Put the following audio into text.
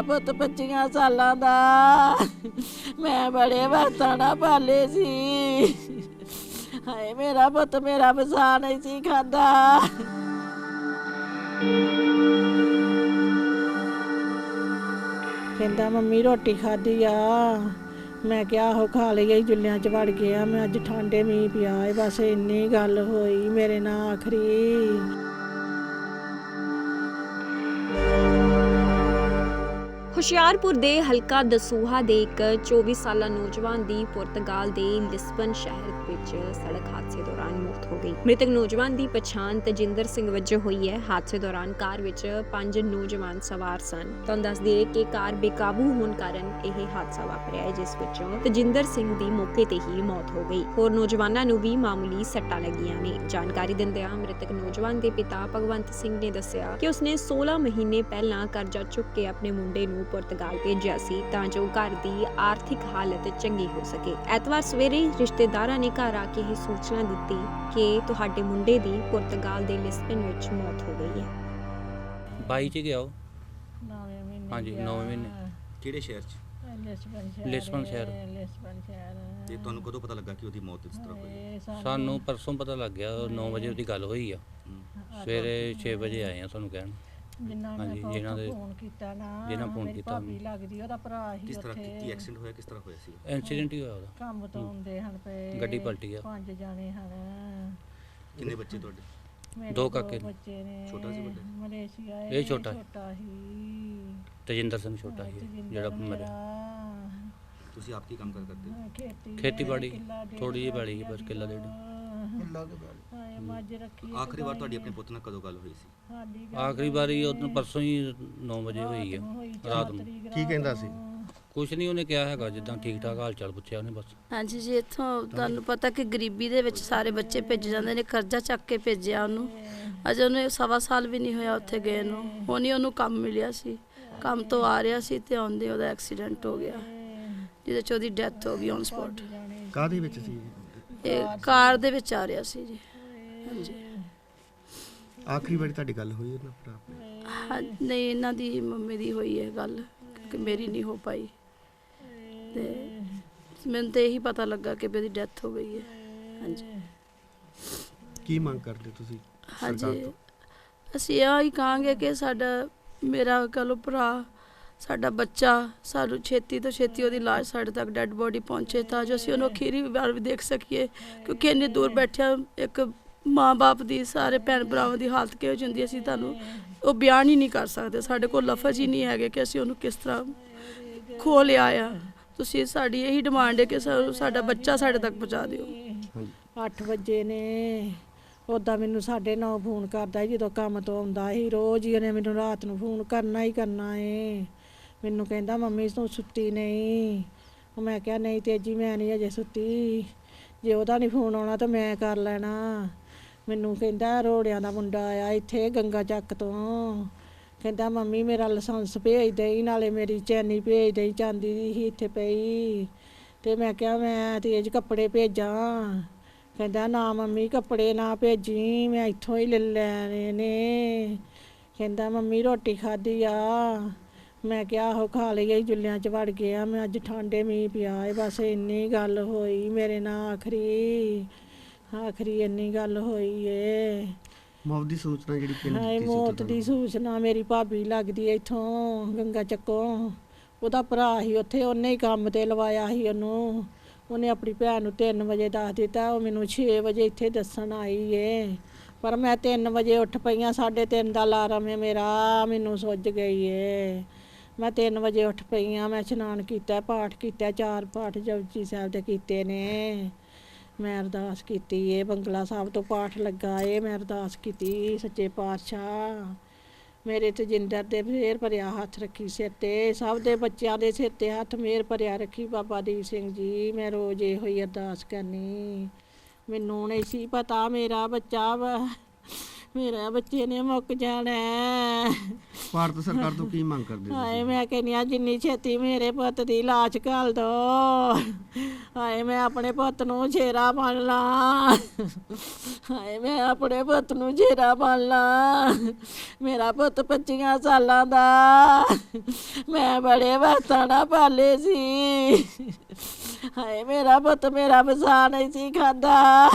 ਮੇਰਾ ਪੁੱਤ 25 ਸਾਲਾਂ ਦਾ। ਮੈਂ ਬੜੇ ਵਕਤਾਂ ਪਾਲੇ ਸੀ। ਹਾਏ, ਮੇਰਾ ਪੁੱਤ ਮੇਰਾ ਵਸਾ ਨਹੀਂ ਸੀ ਖਾਂਦਾ। ਕਹਿੰਦਾ, ਮੰਮੀ, ਰੋਟੀ ਖਾਧੀ ਆ। ਮੈਂ ਕਿਹਾ ਉਹ ਖਾ ਲਈ ਜੁੱਲਿਆਂ ਚ ਵੜ ਗਿਆ। ਮੈਂ ਅੱਜ ਠੰਡੇ ਮੀਂਹ ਪਿਆ ਏ। ਬਸ ਇੰਨੀ ਗੱਲ ਹੋਈ ਮੇਰੇ ਨਾਲ ਆਖਰੀ। ਹੁਸ਼ਿਆਰਪੁਰ ਦੇ ਹਲਕਾ ਦਸੂਹਾ ਦੇ ਇੱਕ 24 ਸਾਲਾ ਨੌਜਵਾਨ ਦੀ ਪੁਰਤਗਾਲ ਦੇ ਲਿਸਬਨ ਸ਼ਹਿਰ ਵਿੱਚ ਸੜਕ ਹਾਦਸੇ ਦੌਰਾਨ ਮੌਤ ਹੋ ਗਈ। ਮ੍ਰਿਤਕ ਨੌਜਵਾਨ ਦੀ ਪਛਾਣ ਤਜਿੰਦਰ ਸਿੰਘ ਵਜੋਂ ਹੋਈ ਹੈ। ਹਾਦਸੇ ਦੌਰਾਨ ਕਾਰ ਵਿੱਚ ਪੰਜ ਨੌਜਵਾਨ ਸਵਾਰ ਸਨ। ਤੁਹਾਨੂੰ ਦੱਸ ਦਈਏ ਕਿ ਕਾਰ ਬੇਕਾਬੂ ਹੋਣ ਕਾਰਨ ਇਹ ਹਾਦਸਾ ਵਾਪਰਿਆ ਹੈ, ਜਿਸ ਵਿੱਚੋਂ ਤਜਿੰਦਰ ਸਿੰਘ ਦੀ ਮੌਕੇ ਤੇ ਹੀ ਮੌਤ ਹੋ ਗਈ। ਹੋਰ ਨੌਜਵਾਨਾਂ ਨੂੰ ਵੀ ਮਾਮੂਲੀ ਸੱਟਾਂ ਲੱਗੀਆਂ ਨੇ। ਜਾਣਕਾਰੀ ਦਿੰਦਿਆਂ ਮ੍ਰਿਤਕ ਨੌਜਵਾਨ ਦੇ ਪਿਤਾ ਭਗਵੰਤ ਸਿੰਘ ਨੇ ਦੱਸਿਆ ਕਿ ਉਸਨੇ 16 ਮਹੀਨੇ ਪਹਿਲਾਂ ਕਰਜ਼ਾ ਚੁੱਕ ਕੇ ਆਪਣੇ ਮੁੰਡੇ ਨੂੰ ਪੁਰਤਗਾਲ ਭੇਜਿਆ ਸੀ ਤਾਂ ਜੋ ਘਰ ਦੀ ਆਰਥਿਕ ਹਾਲਤ ਚੰਗੀ ਹੋ ਸਕੇ। ਐਤਵਾਰ ਸਵੇਰੇ ਰਿਸ਼ਤੇਦਾਰਾਂ ਨੇ ਘਰ ਆ ਕੇ ਇਹ ਸੂਚਨਾ ਦਿੱਤੀ ਕਿ ਤੁਹਾਡੇ ਮੁੰਡੇ ਦੀ ਪੁਰਤਗਾਲ ਦੇ ਲਿਸਬਨ ਵਿੱਚ ਮੌਤ ਹੋ ਗਈ ਹੈ। 22 ਚ ਗਿਆ ਉਹ? ਨੌਵੇਂ ਮਹੀਨੇ ਹਾਂਜੀ, ਗਿਆ। ਨੌਵੇਂ ਮਹੀਨੇ। ਕਿਹੜੇ ਸ਼ਹਿਰ 'ਚ? ਲਿਸਬਨ ਸ਼ਹਿਰ ਲਿਸਬਨ ਸ਼ਹਿਰ। ਲਿਸਬਨ ਸ਼ਹਿਰ। ਤੇ ਤੁਹਾਨੂੰ ਕਦੋਂ ਪਤਾ ਲੱਗਾ ਕਿ ਉਹਦੀ ਮੌਤ ਇਸ ਤਰ੍ਹਾਂ ਹੋਈ? ਇਹ ਸਾਨੂੰ ਪਰਸੋਂ ਪਤਾ ਲੱਗ ਗਿਆ 9 ਵਜੇ ਉਹਦੀ ਗੱਲ ਹੋਈ ਆ। ਸਵੇਰੇ 6 ਵਜੇ। ਆਏ ਆ ਤੁਹਾਨੂੰ ਕਹਿਣ। ਜਿਨ੍ਹਾਂ ਨੇ ਹਾਂਜੀ, ਫੋਨ ਜਿਨ੍ਹਾਂ ਦੇ- ਫੋਨ ਕੀਤਾ ਨਾ ਜਿਨ੍ਹਾਂ ਫੋਨ ਮੇਰੀ ਕੀਤਾ ਭਾਬੀ ਲੱਗਦੀ ਉਹਦਾ ਭਰਾ ਹੀ ਕਿਸ ਤਰ੍ਹਾਂ ਉੱਥੇ ਕੀ- ਕੀ ਐਕਸੀਡੈਂਟ ਹੋਇਆ ਕਿਸ ਤਰ੍ਹਾਂ ਹੋਇਆ ਸੀ? ਇਨਸੀਡੈਂਟ ਹੀ ਹੋਇਆ ਉਹਦਾ। ਕੰਮ ਤੋਂ ਆਉਂਦੇ ਹਨ ਪਏ ਗੱਡੀ ਪਲਟੀ ਆ। ਪੰਜ ਜਾਣੇ ਹਨ। ਕਿੰਨੇ ਬੱਚੇ ਤੁਹਾਡੇ? ਮੇਰੇ ਦੋ ਕਾਕੇ ਨੇ। ਬੱਚੇ ਨੇ ਛੋਟਾ ਸੀ ਵੱਡਾ? ਮਲੇਸ਼ੀਆ ਇਹ ਛੋਟਾ। ਹੈ। ਛੋਟਾ ਹੀ। ਤਜਿੰਦਰ ਸਿੰਘ ਛੋਟਾ ਸੀ ਜਿਹੜਾ ਮਰਿਆ। ਮੇਰਾ, ਤੁਸੀਂ ਆਪ ਕੀ ਕੰਮ ਕਰ ਕਰਦੇ? ਹੋ ਖੇਤੀ ਖੇਤੀਬਾੜੀ, ਥੋੜ੍ਹੀ ਜਿਹੀ ਬਾੜੀ ਸੀ, ਬਸ ਕਿੱਲਾ ਡੇਢ। ਹਾਏ ਮੱਝ ਰੱਖੀ ਆਖਰੀ ਵਾਰ ਤੁਹਾਡੀ ਆਪਣੇ ਪੁੱਤ ਨਾਲ ਕਦੋਂ ਗੱਲ ਹੋਈ ਸੀ? ਸਾਡੀ ਆਖਰੀ ਵਾਰੀ ਉਹਨੂੰ ਪਰਸੋਂ ਹੀ 9 ਵਜੇ ਹੋਈ ਆ ਰਾਤ ਨੂੰ। ਕੀ ਕਹਿੰਦਾ ਸੀ? ਕੁਛ ਨਹੀਂ ਉਹਨੇ ਕਿਹਾ ਹੈਗਾ ਜਿੱਦਾਂ ਠੀਕ ਠਾਕ ਹਾਲ ਚਾਲ ਪੁੱਛਿਆ ਉਹਨੇ ਬਸ। ਹਾਂਜੀ ਜੀ ਇੱਥੋਂ ਤੁਹਾਨੂੰ ਪਤਾ ਕਿ ਗਰੀਬੀ ਦੇ ਵਿੱਚ ਸਾਰੇ ਬੱਚੇ ਭੇਜ ਜਾਂਦੇ ਨੇ ਕਰਜ਼ਾ ਚੱਕ ਕੇ ਭੇਜਿਆ ਉਹਨੂੰ। ਅਜੇ ਉਹਨੇ ਸਵਾ ਸਾਲ ਵੀ ਨਹੀਂ ਹੋਇਆ ਉੱਥੇ ਗਏ ਨੂੰ। ਹੁਣ ਹੀ ਉਹਨੂੰ ਕੰਮ ਮਿਲਿਆ ਸੀ। ਕੰਮ ਤੋਂ ਆ ਰਿਹਾ ਸੀ ਤੇ ਆਉਂਦੇ ਉਹਦਾ ਐਕਸੀਡੈਂਟ ਹੋ ਗਿਆ ਜਿਹਦੇ ਚ ਉਹਦੀ ਡੈਥ ਹੋ ਗਈ ਔਨ ਸਪੌਟ ਕਾਹਦੇ ਵਿੱਚ ਸੀ? ਇਹ ਕਾਰ ਦੇ ਵਿੱਚ ਆ ਰਿਹਾ ਸੀ ਜੀ। ਹਾਂਜੀ। ਆਖਰੀ ਵਾਰੀ ਤੁਹਾਡੀ ਗੱਲ ਹੋਈ ਉਹਨਾਂ ਭਰਾ ਨਾਲ? ਹਾਂ ਨਹੀਂ ਇਹਨਾਂ ਦੀ ਮੰਮੀ ਦੀ ਹੋਈ ਹੈ ਗੱਲ ਕਿ ਮੇਰੀ ਨਹੀਂ ਹੋ ਪਾਈ। ਤੇ ਮੈਨੂੰ ਤੇ ਇਹੀ ਪਤਾ ਲੱਗਾ ਕਿ ਵੀ ਉਹਦੀ ਡੈਥ ਹੋ ਗਈ ਹੈ। ਹਾਂਜੀ। ਕੀ ਮੰਗ ਕਰਦੇ ਤੁਸੀਂ ਸਰਕਾਰ ਹਾਂਜੀ। ਤੋਂ? ਅਸੀਂ ਇਹ ਹੀ ਕਹਾਂਗੇ ਕਿ ਸਾਡਾ ਮੇਰਾ ਕਹੋ ਭਰਾ ਸਾਡਾ ਬੱਚਾ ਸਾਨੂੰ ਛੇਤੀ ਤੋਂ ਛੇਤੀ ਉਹਦੀ ਲਾਸ਼ ਸਾਡੇ ਤੱਕ ਡੈੱਡ ਬੋਡੀ ਪਹੁੰਚੇ ਤਾਂ ਜੋ ਅਸੀਂ ਉਹਨੂੰ ਅਖੀਰੀ ਵਾਰ ਵੀ ਦੇਖ ਸਕੀਏ। ਕਿਉਂਕਿ ਇੰਨੀ ਦੂਰ ਬੈਠਿਆ ਇੱਕ ਮਾਂ-ਬਾਪ ਦੀ, ਸਾਰੇ ਭੈਣ ਭਰਾਵਾਂ ਦੀ ਹਾਲਤ ਕਿਹੋ ਜਿਹੀ ਹੁੰਦੀ ਅਸੀਂ ਤੁਹਾਨੂੰ ਉਹ ਬਿਆਨ ਹੀ ਨਹੀਂ ਕਰ ਸਕਦੇ। ਸਾਡੇ ਕੋਲ ਲਫ਼ਜ਼ ਹੀ ਨਹੀਂ ਹੈਗੇ ਕਿ ਅਸੀਂ ਉਹਨੂੰ ਕਿਸ ਤਰ੍ਹਾਂ ਖੋ ਲਿਆ ਆ। ਤੁਸੀਂ ਸਾਡੀ ਇਹੀ ਡਿਮਾਂਡ ਹੈ ਕਿ ਸਾ- ਸਾਡਾ ਬੱਚਾ ਸਾਡੇ ਤੱਕ ਪਹੁੰਚਾ ਦਿਓ। 8 ਵਜੇ ਨੇ। ਉਦਾਂ ਮੈਨੂੰ 9:30 ਫੋਨ ਕਰਦਾ ਜਦੋਂ ਕੰਮ ਤੋਂ ਆਉਂਦਾ ਸੀ। ਰੋਜ਼ ਹੀ ਉਹਨੇ ਮੈਨੂੰ ਰਾਤ ਨੂੰ ਫੋਨ ਕਰਨਾ ਹੀ ਕਰਨਾ ਏ। ਮੈਨੂੰ ਕਹਿੰਦਾ, ਮੰਮੀ, ਤੂੰ ਸੁੱਤੀ ਨਹੀਂ। ਉਹ ਮੈਂ ਕਿਹਾ, ਨਹੀਂ ਤੇਜੀ, ਮੈਂ ਨਹੀਂ ਅਜੇ ਸੁੱਤੀ। ਜੇ ਉਹਦਾ ਨਹੀਂ ਫੋਨ ਆਉਣਾ ਤਾਂ ਮੈਂ ਕਰ ਲੈਣਾ। ਮੈਨੂੰ ਕਹਿੰਦਾ, ਰੋੜਿਆਂ ਦਾ ਮੁੰਡਾ ਆਇਆ ਇੱਥੇ ਗੰਗਾ ਚੱਕ ਤੋਂ। ਕਹਿੰਦਾ, ਮੰਮੀ, ਮੇਰਾ ਲਾਇਸੈਂਸ ਭੇਜ ਦੇਈ, ਨਾਲੇ ਮੇਰੀ ਚੈਨੀ ਭੇਜ ਦੇਈ, ਚਾਂਦੀ ਦੀ ਸੀ ਇੱਥੇ ਪਈ। ਤੇ ਮੈਂ ਕਿਹਾ, ਮੈਂ ਤੇਜ ਕੱਪੜੇ ਭੇਜਾਂ। ਕਹਿੰਦਾ, ਨਾ ਮੰਮੀ, ਕੱਪੜੇ ਨਾ ਭੇਜੀ, ਮੈਂ ਇੱਥੋਂ ਹੀ ਲੈ ਲੈਣੇ ਨੇ। ਕਹਿੰਦਾ, ਮੰਮੀ, ਰੋਟੀ ਖਾਧੀ ਆ। ਮੈਂ ਕਿਹਾ ਉਹ ਖਾ ਲਈ ਜੁੱਲਿਆਂ ਚ ਵੜ ਗਿਆ ਮੈਂ ਅੱਜ ਠੰਡੇ ਮੀਂਹ ਪਿਆ ਏ ਬਸ ਇੰਨੀ ਗੱਲ ਹੋਈ ਮੇਰੇ ਨਾਲ ਆਖਰੀ ਆਖਰੀ ਇੰਨੀ ਗੱਲ ਹੋਈ ਏ। ਮੌਤ ਦੀ ਸੂਚਨਾ ਜਿਹੜੀ ਪਿੰਡ ਹਾਏ ਦਿੱਤੀ ਸੀ ਮੌਤ? ਦੀ ਸੂਚਨਾ ਮੇਰੀ ਭਾਬੀ ਲੱਗਦੀ ਐ ਇੱਥੋਂ ਗੰਗਾ ਚੱਕੋਂ। ਉਹਦਾ ਭਰਾ ਸੀ ਉੱਥੇ ਉਹਨੇ ਹੀ ਕੰਮ ਤੇ ਲਵਾਇਆ ਸੀ ਉਹਨੂੰ। ਉਹਨੇ ਆਪਣੀ ਭੈਣ ਨੂੰ 3 ਵਜੇ ਦੱਸ ਦਿੱਤਾ ਉਹ ਮੈਨੂੰ 6 ਵਜੇ ਇੱਥੇ ਦੱਸਣ ਆਈ ਏ। ਪਰ ਮੈਂ 3 ਵਜੇ ਉੱਠ ਪਈਆਂ 3:30 ਦਾ ਅਲਾਰਮ ਏ ਮੇਰਾ ਮੈਨੂੰ ਸੁੱਜ ਗਈ ਏ। ਮੈਂ 3 ਵਜੇ ਉੱਠ ਪਈ ਪਈਆਂ ਮੈਂ ਇਸ਼ਨਾਨ ਕੀਤਾ, ਪਾਠ ਕੀਤਾ, ਚਾਰ ਪਾਠ ਜਪਜੀ ਸਾਹਿਬ ਦੇ ਕੀਤੇ ਨੇ। ਮੈਂ ਅਰਦਾਸ ਕੀਤੀ ਏ ਬੰਗਲਾ ਸਾਹਿਬ ਤੋਂ ਪਾਠ ਲੱਗਾ ਏ ਮੈਂ ਅਰਦਾਸ ਕੀਤੀ, ਸੱਚੇ ਪਾਤਸ਼ਾਹ। ਮੇਰੇ ਤੇ ਜਿੰਦਰ ਦੇ ਫੇਰ ਭਰਿਆ ਹੱਥ ਰੱਖੀ ਸਿਰ ਤੇ, ਸਭ ਦੇ ਬੱਚਿਆਂ ਦੇ ਸਿਰ ਤੇ ਹੱਥ ਮੇਰ ਭਰਿਆ ਰੱਖੀ ਬਾਬਾ ਦੀਪ ਸਿੰਘ ਜੀ, ਮੈਂ ਰੋਜ਼ ਇਹੋ ਹੀ ਅਰਦਾਸ ਕਰਨੀ। ਮੈਨੂੰ ਨਹੀਂ ਸੀ ਪਤਾ ਮੇਰਾ ਬੱਚਾ ਵਾ। ਮੇਰਾ ਬੱਚੇ ਨੇ ਮੁੱਕ ਜਾਣਾ। ਭਾਰਤ ਸਰਕਾਰ ਤੋਂ ਕੀ ਮੰਗ ਕਰਦੇ ਹਾਏ ਮੈਂ ਕਹਿੰਦੀ ਆ ਜਿੰਨੀ ਛੇਤੀ ਮੇਰੇ ਪੁੱਤ ਦੀ ਲਾਸ਼ ਘਾਲ ਦੋ। ਹਾਏ ਮੈਂ ਆਪਣੇ ਪੁੱਤ ਨੂੰ ਛੇਰਾ ਬਣ ਲਾਂ। ਹਾਏ ਮੈਂ ਆਪਣੇ ਪੁੱਤ ਨੂੰ ਛੇਰਾ ਬਣ ਲਾਂ। ਮੇਰਾ ਪੁੱਤ 25 ਸਾਲਾਂ ਦਾ। ਮੈਂ ਬੜੇ ਨਾਲ ਪਾਲੇ ਸੀ। ਹਾਏ ਮੇਰਾ ਪੁੱਤ ਮੇਰਾ ਵਸਾ ਨਹੀਂ ਸੀ ਖਾਂਦਾ।